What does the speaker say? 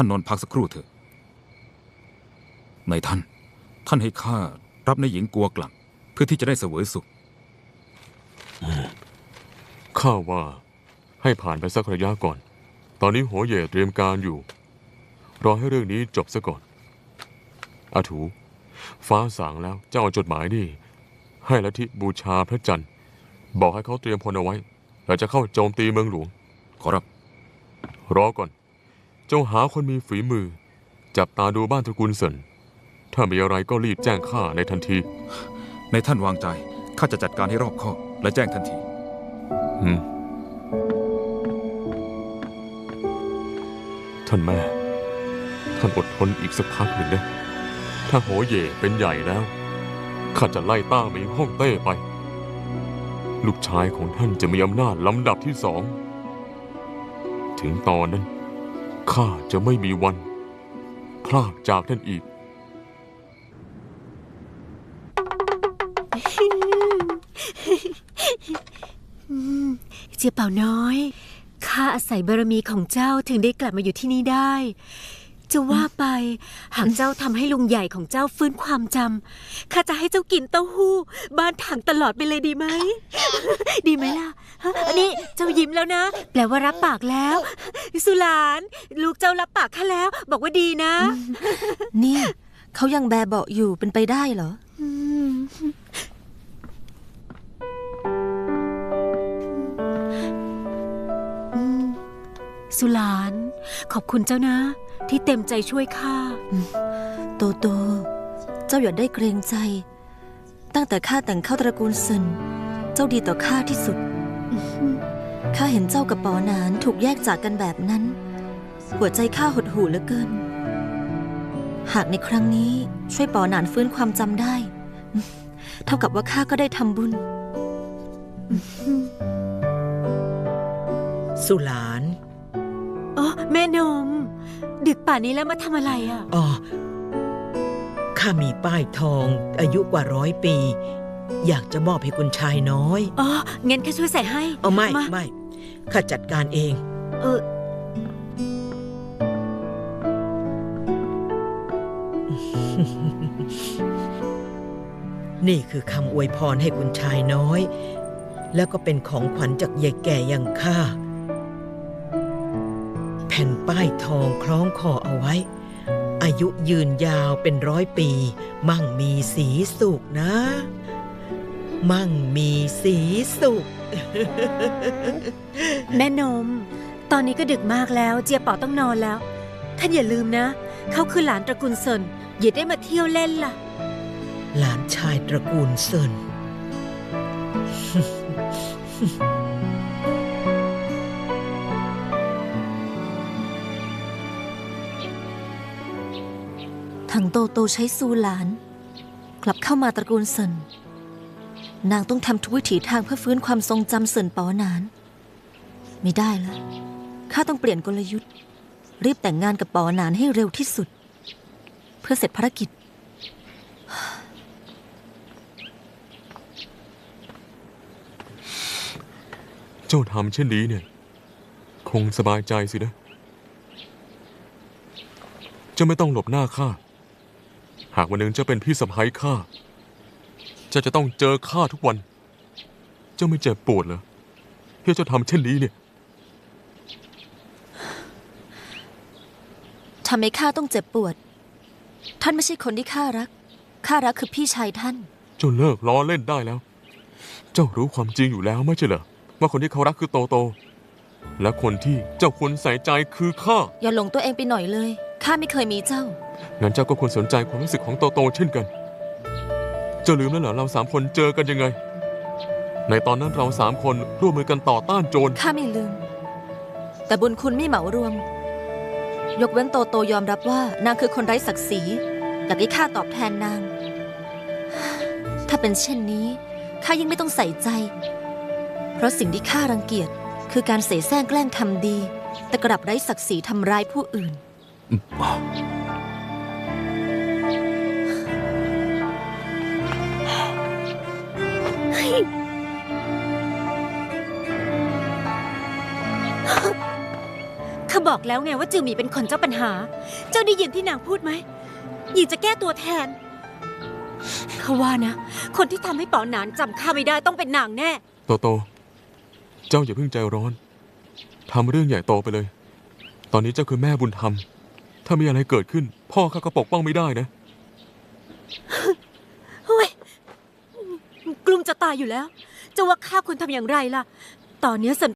ท่านนอนพักสักครู่เถอะในท่าน ท่านให้ข้ารับนายหญิงกัวกลับ เพื่อที่จะได้เสวยสุข ข้าว่าให้ผ่านไปสักระยะก่อน ตอนนี้หัวเหย่เตรียมการอยู่ รอให้เรื่องนี้จบซะก่อน อาถู ฟ้าสางแล้วเจ้าเอาจดหมายนี่ ให้ลัทธิบูชาพระจันทร์ บอกให้เขาเตรียมพลเอาไว้เราจะเข้าโจมตีเมืองหลวง ขอรับ รอก่อนเจ้าหาคนมีฝีมือ จับตาดูบ้านตระกูลเซินถ้ามีอะไรก็รีบแจ้งข้าในทันที ในท่านวางใจ ข้าจะจัดการให้รอบคอบและแจ้งทันที อืม ท่านแม่ ท่านอดทนอีกสักพักหนึ่งนะ ถ้าโหเย่เป็นใหญ่แล้ว ข้าจะไล่ต้าหมิงฮ่องเต้ไป ลูกชายของท่านจะมีอำนาจลำดับที่สอง ถึงตอนนั้น ข้าจะไม่มีวัน พลากจากท่านอีก เจียเป่าน้อย ข้าอาศัยบารมีของเจ้าถึงได้กลับมาอยู่ที่นี่ได้ จะว่าไป หากเจ้าทำให้ลุงใหญ่ของเจ้าฟื้นความจำข้าจะให้เจ้ากินเต้าหู้ บ้านถังตลอดไปเลยดีไหม ดีไหมล่ะฮะนี่เจ้ายิ้มแล้วนะ แปลว่ารับปากแล้ว สุหลาน ลูกเจ้ารับปากข้าแล้ว บอกว่าดีนะ นี่เขายังแบเบาะอยู่เป็นไปได้เหรอ สุหลาน ขอบคุณเจ้านะ ที่เต็มใจช่วยข้าโตโต เจ้าอย่าได้เกรงใจ ตั้งแต่ข้าแต่งเข้าตระกูลซึนเจ้าดีต่อข้าที่สุดข้าเห็นเจ้ากับปอหนานถูกแยกจากกันแบบนั้น หัวใจข้าหดหู่เหลือเกิน หากในครั้งนี้ช่วยปอหนานฟื้นความจำได้ เท่ากับว่าข้าก็ได้ทำบุญ สุหลานอ๋อ แม่นม ดึกป่านนี้แล้วมาทำอะไรอะ อ๋อ ข้ามีป้ายทอง อายุกว่าร้อยปี อยากจะมอบให้คุณชายน้อย อ๋อ งั้นข้าช่วยใส่ให้เอาไม่าไม่ข้าจัดการเอง เออ นี่คือคำอวยพรให้คุณชายน้อย แล้วก็เป็นของขวัญจากยายแก่อย่างข้าแผ่นป้ายทองคล้องคอเอาไว้ อายุยืนยาวเป็นร้อยปี มั่งมีสีสุขนะ มั่งมีสีสุข แม่นม ตอนนี้ก็ดึกมากแล้ว เจียเป่าต้องนอนแล้ว ท่านอย่าลืมนะ เขาคือหลานตระกูลเซินอย่าได้มาเที่ยวเล่นล่ะ หลานชายตระกูลเซิน ถังโตโตใช้ซูหลาน กลับเข้ามาตระกูลเซินนางต้องทำทุกวิถีทางเพื่อฟื้นความทรงจำเซินปอหนาน ไม่ได้ละข้าต้องเปลี่ยนกลยุทธ์ รีบแต่งงานกับปอหนานให้เร็วที่สุด เพื่อเสร็จภารกิจเจ้าทำเช่นนี้เนี่ย คงสบายใจสินะจ้าไม่ต้องหลบหน้าข้า หากวันหนึ่งเจ้าเป็นพี่สะพ้ายข้าเจ้าจะต้องเจอข้าทุกวัน เจ้าไม่เจ็บปวดเหรอที่เจ้าทำเช่นนี้เนี่ยทำให้ข้าต้องเจ็บปวด ท่านไม่ใช่คนที่ข้ารัก ข้ารักคือพี่ชายท่าน เจ้าเลิกล้อเล่นได้แล้ว เจ้ารู้ความจริงอยู่แล้วไม่ใช่เหรอว่าคนที่เขารักคือโตโต และคนที่เจ้าควรใส่ใจคือข้า อย่าหลงตัวเองไปหน่อยเลย ข้าไม่เคยมีเจ้า งั้นเจ้าก็ควรสนใจความรู้สึกของโตโตเช่นกัน เจ้าลืมแล้วเหรอเราสามคนเจอกันยังไง ในตอนนั้นเราสามคนร่วมมือกันต่อต้านโจร ข้าไม่ลืม แต่บุญคุณไม่เหมารวม ยกเว้นโตโตยอมรับว่านางคือคนไร้ศักดิ์ศรีอยากให้ข้าตอบแทนนาง ถ้าเป็นเช่นนี้ข้ายิ่งไม่ต้องใส่ใจ เพราะสิ่งที่ข้ารังเกียจคือการเสแสร้งแกล้งทำดี แต่กลับไร้ศักดิ์ศรีทำร้ายผู้อื่นาบอกแล้วไงว่าจือหมีเป็นคนเจ้าปัญหา เจ้าได้ยินที่นางพูดไหมหญิงจะแก้ตัวแทนเขาว่านะ คนที่ทำให้ป๋อหนานจำข้าไม่ได้ต้องเป็นนางแน่ โตโต เจ้าอย่าเพิ่งใจร้อนทำเรื่องใหญ่โตไปเลย ตอนนี้เจ้าคือแม่บุญธรรม ถ้ามีอะไรเกิดขึ้น พ่อข้าก็ปกป้องไม่ได้นะ เฮ้ย กลุ่มจะตายอยู่แล้ว จะว่าข้าควรทำอย่างไรล่ะ ตอนนี้สัน